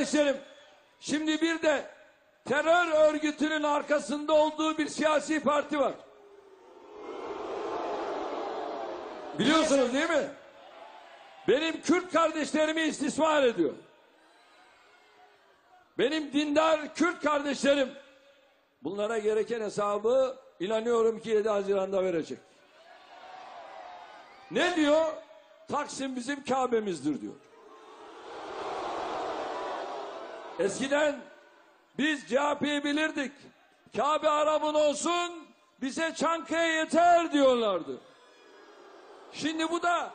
kardeşlerim, şimdi bir de terör örgütünün arkasında olduğu bir siyasi parti var. Biliyorsunuz değil mi? Benim Kürt kardeşlerimi istismar ediyor. Benim dindar Kürt kardeşlerim bunlara gereken hesabı inanıyorum ki 7 Haziran'da verecek. Ne diyor? Taksim bizim Kabe'mizdir diyor. Eskiden biz CHP'yi bilirdik. Kabe Arap'ın olsun bize Çankaya yeter diyorlardı. Şimdi bu da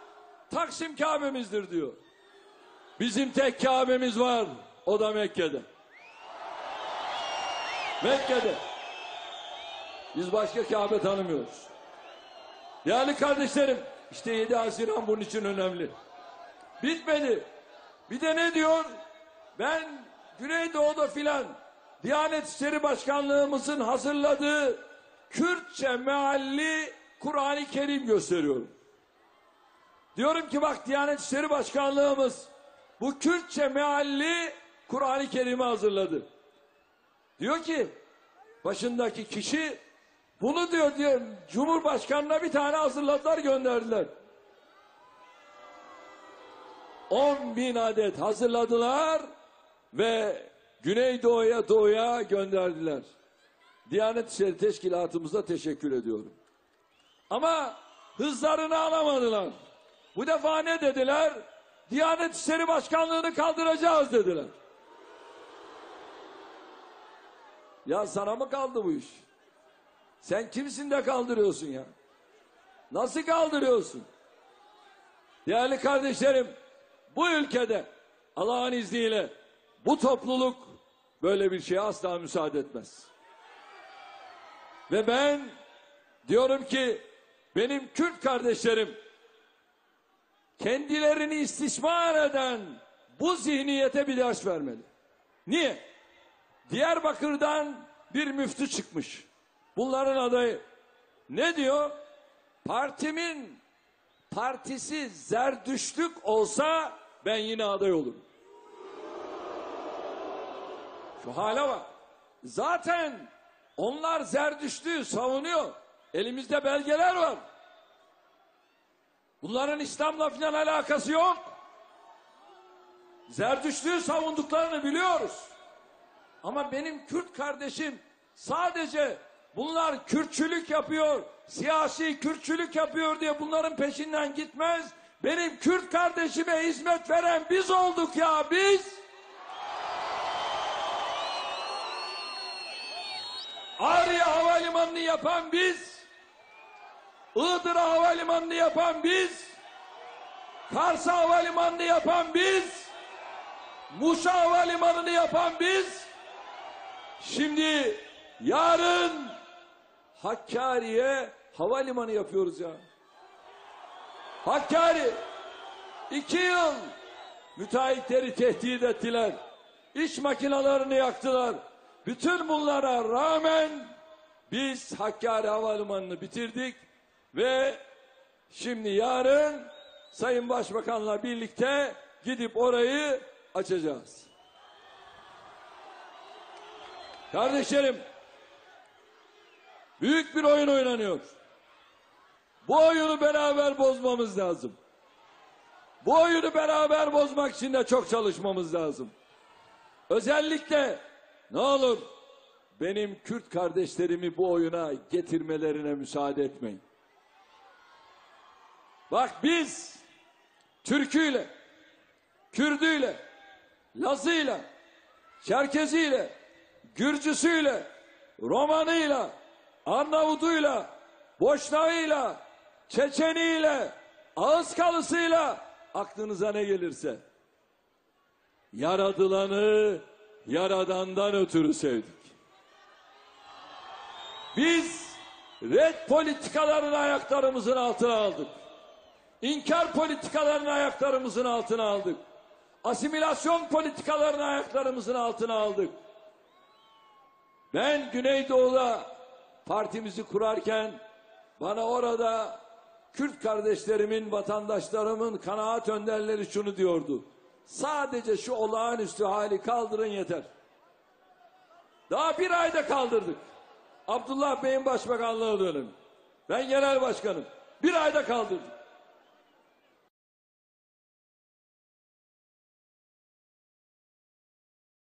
Taksim Kabe'mizdir diyor. Bizim tek Kabe'miz var. O da Mekke'de. Mekke'de. Biz başka Kabe tanımıyoruz. Yani kardeşlerim işte 7 Haziran bunun için önemli. Bitmedi. Bir de ne diyor? Ben Güneydoğu'da filan Diyanet İşleri Başkanlığımızın hazırladığı Kürtçe mealli Kur'an-ı Kerim gösteriyorum. Diyorum ki bak Diyanet İşleri Başkanlığımız bu Kürtçe mealli Kur'an-ı Kerim'i hazırladı. Diyor ki başındaki kişi bunu diyor diyor Cumhurbaşkanına bir tane hazırladılar gönderdiler. 10 bin adet hazırladılar ve Güneydoğu'ya doğuya gönderdiler. Diyanet İşleri Teşkilatımıza teşekkür ediyorum. Ama hızlarını alamadılar. Bu defa ne dediler? Diyanet İşleri Başkanlığı'nı kaldıracağız dediler. Ya sana mı kaldı bu iş? Sen kimsin de kaldırıyorsun ya? Nasıl kaldırıyorsun? Değerli kardeşlerim, bu ülkede Allah'ın izniyle bu topluluk böyle bir şeye asla müsaade etmez. Ve ben diyorum ki benim Kürt kardeşlerim kendilerini istismar eden bu zihniyete bir ders vermeli. Niye? Diyarbakır'dan bir müftü çıkmış. Bunların adayı. Ne diyor? Partimin partisi zerdüşlük olsa ben yine aday olurum. Şu hale bak. Zaten onlar zerdüşlüğü savunuyor. Elimizde belgeler var. Bunların İslam'la filan alakası yok. Zerdüşlüğü savunduklarını biliyoruz. Ama benim Kürt kardeşim sadece bunlar Kürtçülük yapıyor, siyasi Kürtçülük yapıyor diye bunların peşinden gitmez. Benim Kürt kardeşime hizmet veren biz olduk ya biz. Ağrı'ya havalimanını yapan biz. Iğdır'a havalimanını yapan biz. Kars'a havalimanını yapan biz. Muş'a havalimanını yapan biz. Şimdi yarın Hakkari'ye havalimanı yapıyoruz ya. Hakkari iki yıl müteahhitleri tehdit ettiler. İş makinalarını yaktılar. Bütün bunlara rağmen biz Hakkari Havalimanı'nı bitirdik ve şimdi yarın Sayın Başbakan'la birlikte gidip orayı açacağız. Kardeşlerim, büyük bir oyun oynanıyor. Bu oyunu beraber bozmamız lazım. Bu oyunu beraber bozmak için de çok çalışmamız lazım. Özellikle ne olur benim Kürt kardeşlerimi bu oyuna getirmelerine müsaade etmeyin. Bak biz Türküyle, Kürdüyle, Lazıyla, Çerkeziyle, Gürcüsüyle, Romanıyla, Arnavuduyla, Boşnağıyla, Çeçeniyle, Ağızkalısıyla aklınıza ne gelirse yaradılanı yaradandan ötürü sevdik. Biz red politikalarını ayaklarımızın altına aldık. İnkar politikalarını ayaklarımızın altına aldık. Asimilasyon politikalarını ayaklarımızın altına aldık. Ben Güneydoğu'da partimizi kurarken bana orada Kürt kardeşlerimin, vatandaşlarımın kanaat önderleri şunu diyordu. Sadece şu olağanüstü hali kaldırın yeter. Daha bir ayda kaldırdık. Abdullah Bey'in başbakanlığı dönemi. Ben genel başkanım. Bir ayda kaldırdık.